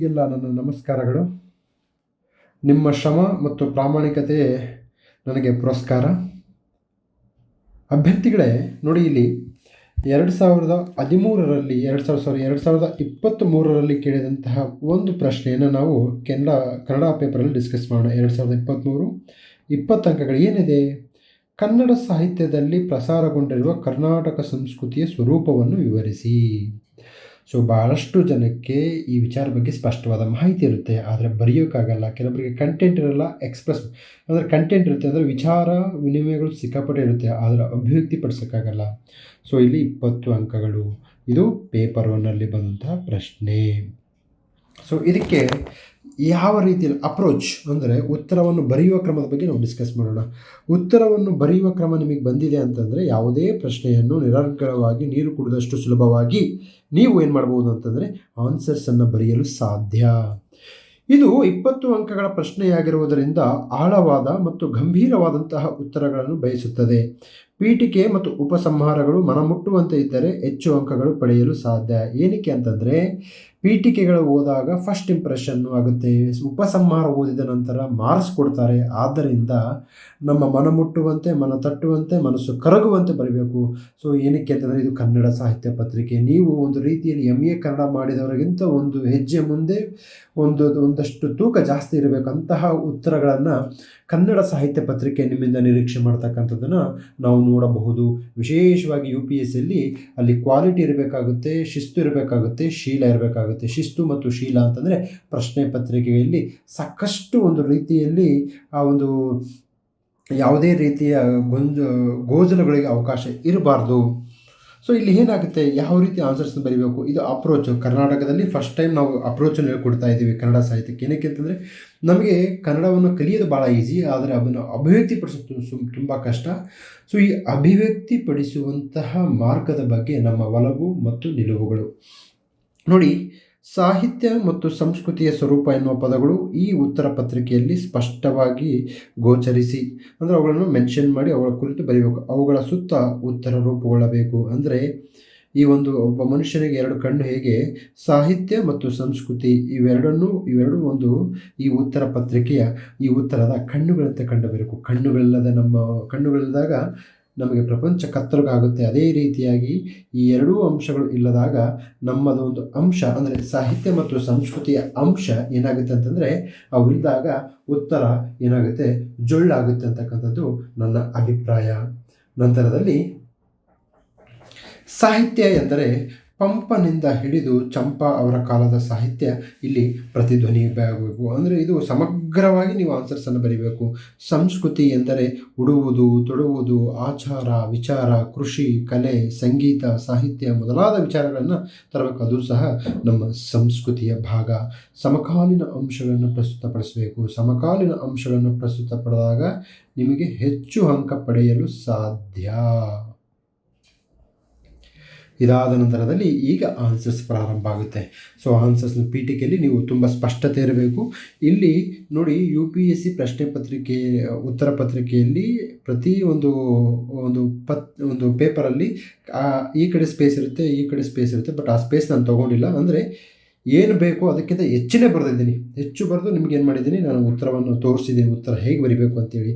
ಎಲ್ಲ ನನ್ನ ನಮಸ್ಕಾರಗಳು. ನಿಮ್ಮ ಶ್ರಮ ಮತ್ತು ಪ್ರಾಮಾಣಿಕತೆ ನನಗೆ ಪುರಸ್ಕಾರ. ಅಭ್ಯರ್ಥಿಗಳೇ, ನೋಡಿ ಇಲ್ಲಿ, ಎರಡು ಸಾವಿರದ ಹದಿಮೂರರಲ್ಲಿ, ಎರಡು ಸಾವಿರ ಸಾರಿ ಎರಡು ಸಾವಿರದ ಇಪ್ಪತ್ತ್ ಮೂರರಲ್ಲಿ ಕೇಳಿದಂತಹ ಒಂದು ಪ್ರಶ್ನೆಯನ್ನು ನಾವು ಕೆನಡಾ, ಕನ್ನಡ ಪೇಪರಲ್ಲಿ ಡಿಸ್ಕಸ್ ಮಾಡೋಣ. ಎರಡು ಸಾವಿರದ ಇಪ್ಪತ್ತ್ಮೂರು, ಇಪ್ಪತ್ತು ಅಂಕಗಳು ಏನಿದೆ? ಕನ್ನಡ ಸಾಹಿತ್ಯದಲ್ಲಿ ಪ್ರಸಾರಗೊಂಡಿರುವ ಕರ್ನಾಟಕ ಸಂಸ್ಕೃತಿಯ ಸ್ವರೂಪವನ್ನು ವಿವರಿಸಿ. ಸೊ ಭಾಳಷ್ಟು ಜನಕ್ಕೆ ಈ ವಿಚಾರ ಬಗ್ಗೆ ಸ್ಪಷ್ಟವಾದ ಮಾಹಿತಿ ಇರುತ್ತೆ, ಆದರೆ ಬರೆಯೋಕ್ಕಾಗಲ್ಲ. ಕೆಲವರಿಗೆ ಕಂಟೆಂಟ್ ಇರಲ್ಲ ಎಕ್ಸ್ಪ್ರೆಸ್ ಅಂದರೆ ಕಂಟೆಂಟ್ ಇರುತ್ತೆ, ಅಂದರೆ ವಿಚಾರ ವಿನಿಮಯಗಳು ಸಿಕ್ಕಾಪಟ್ಟೆ ಇರುತ್ತೆ, ಆದರೆ ಅಭಿವ್ಯಕ್ತಿ ಪಡಿಸೋಕ್ಕಾಗಲ್ಲ. ಸೊ ಇಲ್ಲಿ ಇಪ್ಪತ್ತು ಅಂಕಗಳು. ಇದು ಪೇಪರ್ ಒನ್ನಲ್ಲಿ ಬಂದಂತಹ ಪ್ರಶ್ನೆ. ಸೊ ಇದಕ್ಕೆ ಯಾವ ರೀತಿಯಲ್ಲಿ ಅಪ್ರೋಚ್ ಅಂದರೆ ಉತ್ತರವನ್ನು ಬರೆಯುವ ಕ್ರಮದ ಬಗ್ಗೆ ನಾವು ಡಿಸ್ಕಸ್ ಮಾಡೋಣ. ಉತ್ತರವನ್ನು ಬರೆಯುವ ಕ್ರಮ ನಿಮಗೆ ಬಂದಿದೆ ಅಂತಂದರೆ ಯಾವುದೇ ಪ್ರಶ್ನೆಯನ್ನು ನಿರರ್ಗಳವಾಗಿ ನೀರು ಕುಡಿದಷ್ಟು ಸುಲಭವಾಗಿ ನೀವು ಏನು ಮಾಡ್ಬೋದು ಅಂತಂದರೆ ಆನ್ಸರ್ಸನ್ನು ಬರೆಯಲು ಸಾಧ್ಯ. ಇದು ಇಪ್ಪತ್ತು ಅಂಕಗಳ ಪ್ರಶ್ನೆಯಾಗಿರುವುದರಿಂದ ಆಳವಾದ ಮತ್ತು ಗಂಭೀರವಾದಂತಹ ಉತ್ತರಗಳನ್ನು ಬಯಸುತ್ತದೆ. ಪೀಠಿಕೆ ಮತ್ತು ಉಪಸಂಹಾರಗಳು ಮನಮುಟ್ಟುವಂತೆ ಇದ್ದರೆ ಹೆಚ್ಚು ಅಂಕಗಳು ಪಡೆಯಲು ಸಾಧ್ಯ. ಏನಕ್ಕೆ ಅಂತಂದರೆ ಪೀಠಿಕೆಗಳು ಓದಾಗ ಫಸ್ಟ್ ಇಂಪ್ರೆಷನ್ನು ಆಗುತ್ತೆ. ಉಪಸಂಹಾರ ಓದಿದ ನಂತರ ಮಾರ್ಕ್ಸ್ ಕೊಡ್ತಾರೆ. ಆದ್ದರಿಂದ ನಮ್ಮ ಮನ ಮುಟ್ಟುವಂತೆ, ಮನ ತಟ್ಟುವಂತೆ, ಮನಸ್ಸು ಕರಗುವಂತೆ ಬರಬೇಕು. ಸೊ ಏನಕ್ಕೆ ಅಂತಂದರೆ ಇದು ಕನ್ನಡ ಸಾಹಿತ್ಯ ಪತ್ರಿಕೆ. ನೀವು ಒಂದು ರೀತಿಯಲ್ಲಿ ಎಂ ಎ ಕನ್ನಡ ಮಾಡಿದವರಿಗಿಂತ ಒಂದು ಹೆಜ್ಜೆ ಮುಂದೆ ಒಂದು, ಒಂದಷ್ಟು ತೂಕ ಜಾಸ್ತಿ ಇರಬೇಕಂತಹ ಉತ್ತರಗಳನ್ನು ಕನ್ನಡ ಸಾಹಿತ್ಯ ಪತ್ರಿಕೆ ನಿಮ್ಮಿಂದ ನಿರೀಕ್ಷೆ ಮಾಡ್ತಕ್ಕಂಥದ್ದನ್ನು ನಾವು ನೋಡಬಹುದು. ವಿಶೇಷವಾಗಿ ಯು ಪಿ ಎಸ್ ಸಿಯಲ್ಲಿ ಅಲ್ಲಿ ಕ್ವಾಲಿಟಿ ಇರಬೇಕಾಗುತ್ತೆ, ಶಿಸ್ತು ಇರಬೇಕಾಗುತ್ತೆ, ಶೀಲ ಇರಬೇಕಾಗುತ್ತೆ. ಶಿಸ್ತು ಮತ್ತು ಶೀಲ ಅಂತಂದರೆ ಪ್ರಶ್ನೆ ಪತ್ರಿಕೆಯಲ್ಲಿ ಸಾಕಷ್ಟು ಒಂದು ರೀತಿಯಲ್ಲಿ ಆ ಒಂದು ಯಾವುದೇ ರೀತಿಯ ಗೊಂಜ, ಗೋಜಲಗಳಿಗೆ ಅವಕಾಶ ಇರಬಾರ್ದು. ಸೊ ಇಲ್ಲಿ ಏನಾಗುತ್ತೆ? ಯಾವ ರೀತಿ ಆನ್ಸರ್ಸ್ ಬರೀಬೇಕು? ಇದು ಅಪ್ರೋಚ್ ಕರ್ನಾಟಕದಲ್ಲಿ ಫಸ್ಟ್ ಟೈಮ್ ನಾವು ಅಪ್ರೋಚನ್ನು ಹೇಳ್ಕೊಡ್ತಾ ಇದ್ದೀವಿ ಕನ್ನಡ ಸಾಹಿತ್ಯಕ್ಕೆ. ಏನಕ್ಕೆ ಅಂತಂದರೆ, ನಮಗೆ ಕನ್ನಡವನ್ನು ಕಲಿಯೋದು ಭಾಳ ಈಸಿ ಆದರೆ ಅದನ್ನು ಅಭಿವ್ಯಕ್ತಿಪಡಿಸೋದು ತುಂಬ ಕಷ್ಟ. ಸೊ ಈ ಅಭಿವ್ಯಕ್ತಿಪಡಿಸುವಂತಹ ಮಾರ್ಗದ ಬಗ್ಗೆ ನಮ್ಮ ಒಲವು ಮತ್ತು ನಿಲುವುಗಳು. ನೋಡಿ, ಸಾಹಿತ್ಯ ಮತ್ತು ಸಂಸ್ಕೃತಿಯ ಸ್ವರೂಪ ಎನ್ನುವ ಪದಗಳು ಈ ಉತ್ತರ ಪತ್ರಿಕೆಯಲ್ಲಿ ಸ್ಪಷ್ಟವಾಗಿ ಗೋಚರಿಸಿ, ಅಂದರೆ ಅವುಗಳನ್ನು ಮೆನ್ಷನ್ ಮಾಡಿ ಅವುಗಳ ಕುರಿತು ಬರೀಬೇಕು. ಅವುಗಳ ಸುತ್ತ ಉತ್ತರ ರೂಪುಗೊಳ್ಳಬೇಕು. ಅಂದರೆ ಈ ಒಂದು ಒಬ್ಬ ಮನುಷ್ಯನಿಗೆ ಎರಡು ಕಣ್ಣು ಹೇಗೆ? ಸಾಹಿತ್ಯ ಮತ್ತು ಸಂಸ್ಕೃತಿ ಇವೆರಡನ್ನೂ, ಇವೆರಡೂ ಒಂದು ಈ ಉತ್ತರ ಪತ್ರಿಕೆಯ ಈ ಉತ್ತರದ ಕಣ್ಣುಗಳಂತೆ ಕಂಡುಬರಬೇಕು. ಕಣ್ಣುಗಳಿಲ್ಲದ ನಮ್ಮ, ಕಣ್ಣುಗಳಿಲ್ಲದಾಗ ನಮಗೆ ಪ್ರಪಂಚ ಕತ್ತಲಗಾಗುತ್ತೆ. ಅದೇ ರೀತಿಯಾಗಿ ಈ ಎರಡೂ ಅಂಶಗಳು ಇಲ್ಲದಾಗ ನಮ್ಮದು ಒಂದು ಅಂಶ, ಅಂದರೆ ಸಾಹಿತ್ಯ ಮತ್ತು ಸಂಸ್ಕೃತಿಯ ಅಂಶ ಏನಾಗುತ್ತೆ ಅಂತಂದರೆ ಅವಿಲ್ಲದಾಗ ಉತ್ತರ ಏನಾಗುತ್ತೆ? ಜೊಳ್ಳಾಗುತ್ತೆ ಅಂತಕ್ಕಂಥದ್ದು ನನ್ನ ಅಭಿಪ್ರಾಯ. ನಂತರದಲ್ಲಿ ಸಾಹಿತ್ಯ ಎಂದರೆ ಪಂಪನಿಂದ ಹಿಡಿದು ಚಂಪಾ ಅವರ ಕಾಲದ ಸಾಹಿತ್ಯ ಇಲ್ಲಿ ಪ್ರತಿಧ್ವನಿ ಆಗಬೇಕು ಅಂದರೆ ಇದು ಸಮಗ್ರವಾಗಿ ನೀವು ಆನ್ಸರ್ಸನ್ನು ಬರೀಬೇಕು. ಸಂಸ್ಕೃತಿ ಎಂದರೆ ಉಡುವುದು, ತೊಡುವುದು, ಆಚಾರ, ವಿಚಾರ, ಕೃಷಿ, ಕಲೆ, ಸಂಗೀತ, ಸಾಹಿತ್ಯ ಮೊದಲಾದ ವಿಚಾರಗಳನ್ನು ತರಬೇಕು. ಅದು ಸಹ ನಮ್ಮ ಸಂಸ್ಕೃತಿಯ ಭಾಗ. ಸಮಕಾಲೀನ ಅಂಶಗಳನ್ನು ಪ್ರಸ್ತುತಪಡಿಸಬೇಕು. ಸಮಕಾಲೀನ ಅಂಶಗಳನ್ನು ಪ್ರಸ್ತುತಪಡಿದಾಗ ನಿಮಗೆ ಹೆಚ್ಚು ಅಂಕ ಪಡೆಯಲು ಸಾಧ್ಯ. ಇದಾದ ನಂತರದಲ್ಲಿ ಈಗ ಆನ್ಸರ್ಸ್ ಪ್ರಾರಂಭ ಆಗುತ್ತೆ. ಸೊ ಆನ್ಸರ್ಸ್ನ ಪೀಠಿಕೆಯಲ್ಲಿ ನೀವು ತುಂಬ ಸ್ಪಷ್ಟತೆ ಇರಬೇಕು. ಇಲ್ಲಿ ನೋಡಿ ಯು ಪಿ ಎಸ್ ಸಿ ಪ್ರಶ್ನೆ ಪತ್ರಿಕೆ, ಉತ್ತರ ಪತ್ರಿಕೆಯಲ್ಲಿ ಪ್ರತಿ ಒಂದು ಒಂದು ಪತ್, ಒಂದು ಪೇಪರಲ್ಲಿ ಈ ಕಡೆ ಸ್ಪೇಸ್ ಇರುತ್ತೆ, ಈ ಕಡೆ ಸ್ಪೇಸ್ ಇರುತ್ತೆ ಬಟ್ ಆ ಸ್ಪೇಸ್ ನಾನು ತೊಗೊಂಡಿಲ್ಲ. ಅಂದರೆ ಏನು ಬೇಕೋ ಅದಕ್ಕಿಂತ ಹೆಚ್ಚಿನೇ ಬರೆದಿದ್ದೀನಿ. ಹೆಚ್ಚು ಬರೆದು ನಿಮ್ಗೆ ಏನು ಮಾಡಿದ್ದೀನಿ? ನಾನು ಉತ್ತರವನ್ನು ತೋರಿಸಿದ್ದೀನಿ ಉತ್ತರ ಹೇಗೆ ಬರಿಬೇಕು ಅಂತೇಳಿ.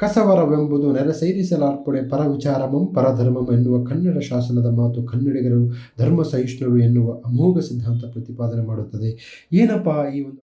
ಕಸವರವೆಂಬುದು ನೆಲಸೈರಿಸಲಾರ್ಪಡೆ ಪರವಿಚಾರಮಂ, ಪರಧರ್ಮಂ ಎನ್ನುವ ಕನ್ನಡ ಶಾಸನದ ಮಾತು ಕನ್ನಡಿಗರು, ಧರ್ಮ ಸಹಿಷ್ಣುರು ಎನ್ನುವ ಅಮೋಘ ಸಿದ್ಧಾಂತ ಪ್ರತಿಪಾದನೆ ಮಾಡುತ್ತದೆ. ಏನಪ್ಪ ಈ ಒಂದು